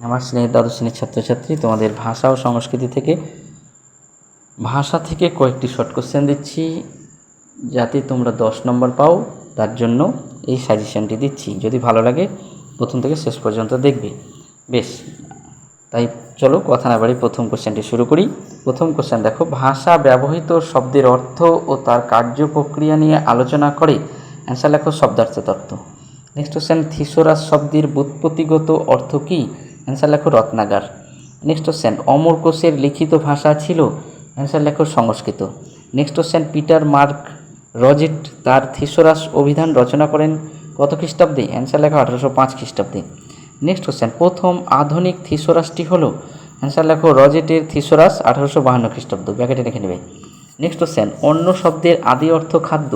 আমার স্নেহের দ্বাদশ শ্রেণির ছাত্রছাত্রী, তোমাদের ভাষা ও সংস্কৃতি থেকে ভাষা থেকে কয়েকটি শর্ট কোশ্চেন দিচ্ছি। যাতে তোমরা দশ নম্বর পাও, তার জন্য এই সাজেশনটি দিচ্ছি। যদি ভালো লাগে, প্রথম থেকে শেষ পর্যন্ত দেখবে। বেশ, তাই চলো কথা না বাড়ি প্রথম কোশ্চেনটি শুরু করি। প্রথম কোশ্চেন দেখো, ভাষা ব্যবহৃত শব্দের অর্থ ও তার কার্য প্রক্রিয়া নিয়ে আলোচনা করে। অ্যান্সার লেখো শব্দার্থ তত্ত্ব। নেক্সট কোশ্চেন থিসোরাস শব্দের ব্যুৎপত্তিগত অর্থ কী? অ্যান্সার লেখো রত্নাগার। নেক্সট কোশ্চেন অমর কোষের লিখিত ভাষা ছিল অ্যান্সার লেখো Sanskrit. Next question Peter Mark Roget তার থিসোরাস অভিধান রচনা করেন কত খ্রিস্টাব্দে? অ্যান্সার লেখো আঠারোশো পাঁচ খ্রিস্টাব্দে। নেক্সট কোশ্চেন প্রথম আধুনিক থিসোরাসটি হলো অ্যান্সার লেখো রজেটের থিসোরাস আঠারোশো বাহান্ন খ্রিস্টাব্দ। ব্যাকেটে রেখে নেবে। নেক্সট কোশ্চেন অন্য শব্দের আদি অর্থ খাদ্য,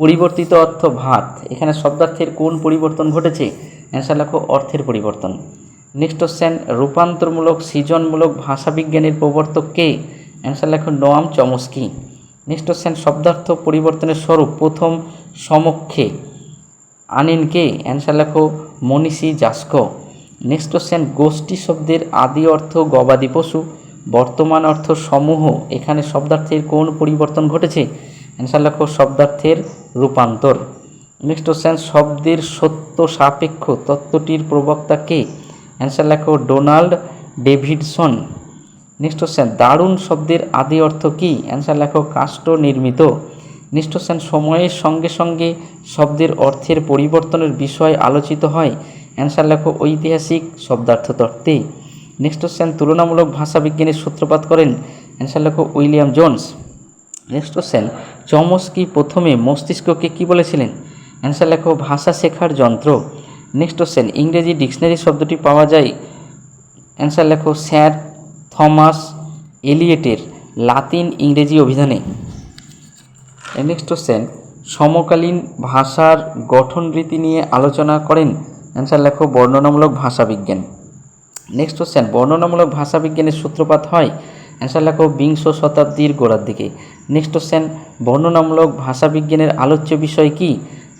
পরিবর্তিত অর্থ ভাত। এখানে শব্দার্থের কোন পরিবর্তন ঘটেছে? অ্যান্সার লেখো অর্থের পরিবর্তন। নেক্সট কোশ্চেন রূপান্তরমূলক, সৃজনমূলক ভাষাবিজ্ঞানের প্রবর্তক কে? অ্যান্সার লেখো নোয়াম চমস্কি। নেক্সট কোশ্চেন শব্দার্থ পরিবর্তনের স্বরূপ প্রথম সমক্ষে। আনেন কে? অ্যান্সার লেখো মনীষী জাস্কো। নেক্সট কোশ্চেন গোষ্ঠী শব্দের আদি অর্থ গবাদি পশু। বর্তমান অর্থ সমূহ। এখানে শব্দার্থের কোন পরিবর্তন ঘটেছে? অ্যান্সার লেখো শব্দার্থের রূপান্তর। নেক্সট কোশ্চেন শব্দের সত্য সাপেক্ষ তত্ত্বটির প্রবক্তা কে? অ্যান্সার লেখো ডোনাল্ড ডেভিডসন নেক্সট কোশ্চেন দারুণ শব্দের আদি অর্থ কী? অ্যান্সার লেখো কাষ্ট নির্মিত। নেক্সট কোশ্চেন সময়ের সঙ্গে সঙ্গে শব্দের অর্থের পরিবর্তনের বিষয় আলোচিত হয়। অ্যান্সার লেখো, ঐতিহাসিক শব্দার্থ তত্ত্বে। নেক্সট কোশ্চেন তুলনামূলক ভাষাবিজ্ঞানের সূত্রপাত করেন। অ্যান্সার লেখো, William Jones. Next question Chomsky প্রথমে মস্তিষ্ককে কি বলেছিলেন? অ্যান্সার লেখো, ভাষা শেখার যন্ত্র। নেক্সট কোশ্চেন ইংরেজি ডিকশনারি শব্দটি পাওয়া যায় অ্যান্সার লেখো স্যার থমাস এলিয়েটের লাতিন ইংরেজি অভিধানে। নেক্সট কোশ্চেন সমকালীন ভাষার গঠন রীতি নিয়ে আলোচনা করেন অ্যান্সার লেখো বর্ণনামূলক ভাষাবিজ্ঞান। নেক্সট কোশ্চেন বর্ণনামূলক ভাষাবিজ্ঞানের সূত্রপাত হয় অ্যান্সার লেখো বিংশ শতাব্দীর গোড়ার দিকে। নেক্সট কোশ্চেন বর্ণনামূলক ভাষাবিজ্ঞানের আলোচ্য বিষয় কি?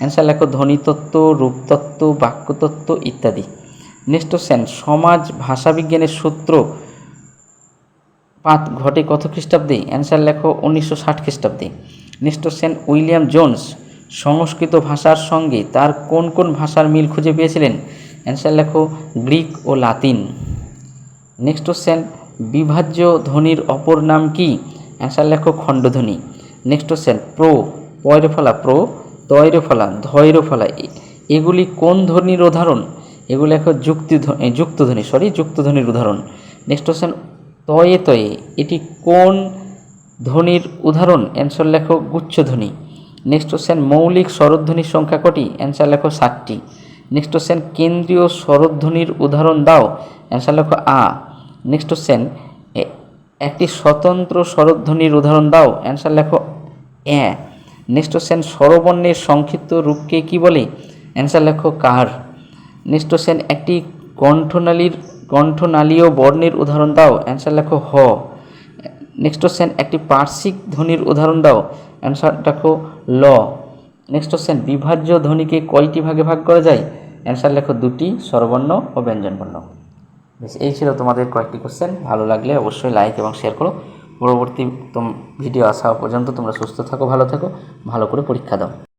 অ্যান্সার লেখো, ধ্বনিতত্ত্ব, রূপতত্ত্ব, বাক্যতত্ত্ব ইত্যাদি। নেক্সট কোশ্চেন, সমাজ ভাষাবিজ্ঞানের সূত্র পাত ঘটে কত খ্রিস্টাব্দে? অ্যান্সার লেখো, উনিশশো ষাট খ্রিস্টাব্দে। Next question, William Jones, Sanskrit ভাষার সঙ্গে তার কোন কোন ভাষার মিল খুঁজে পেয়েছিলেন? অ্যান্সার লেখো, গ্রিক ও লাতিন। নেক্সট কোশ্চেন, বিভাজ্য ধ্বনির অপর নাম কি? অ্যান্সার লেখো, খণ্ডধ্বনি। নেক্সট কোশ্চেন, প্রো, পয়রফলা প্রো তৈরফলা ধৈরফলা এ- এগুলি কোন ধ্বনির উদাহরণ? এগুলি লেখো যুক্তি যুক্তধ্বনি সরি যুক্তধ্বনির উদাহরণ। নেক্সট কোশ্চেন তয়ে তয়ে, এটি কোন ধ্বনির উদাহরণ? অ্যান্সার লেখো গুচ্ছধ্বনি নেক্সট কোশ্চেন মৌলিক স্বরধ্বনির সংখ্যা কটি? অ্যান্সার লেখো ষাটটি। নেক্সট কোশ্চেন কেন্দ্রীয় স্বরধ্বনির উদাহরণ দাও। অ্যান্সার লেখো আ। নেক্সট কোশ্চেন একটি স্বতন্ত্র স্বরধ্বনির উদাহরণ দাও। অ্যান্সার লেখো অ্যা নেক্সট কোশ্চেন স্বরবর্ণের সংক্ষিপ্ত রূপকে কি বলে? অ্যান্সার লেখো, কার? নেক্সট কোশ্চেন একটি কণ্ঠনালীর কণ্ঠনালীয় বর্ণের উদাহরণ দাও। অ্যান্সার লেখো, হ। নেক্সট কোশ্চেন একটি পার্শ্বিক ধ্বনির উদাহরণ দাও। অ্যান্সার লেখো, ল। নেক্সট কোশ্চেন বিভাজ্য ধ্বনিকে কয়টি ভাগে ভাগ করা যায়? অ্যান্সার লেখো, দুটি, স্বরবর্ণ ও ব্যঞ্জনবর্ণ। বেশ, এই ছিল তোমাদের কয়েকটি কোশ্চেন ভালো লাগলে অবশ্যই লাইক এবং শেয়ার করো। পরবর্তী ভিডিও আসা পর্যন্ত তোমরা সুস্থ থাকো ভালো থাকো ভালো করে পরীক্ষা দাও।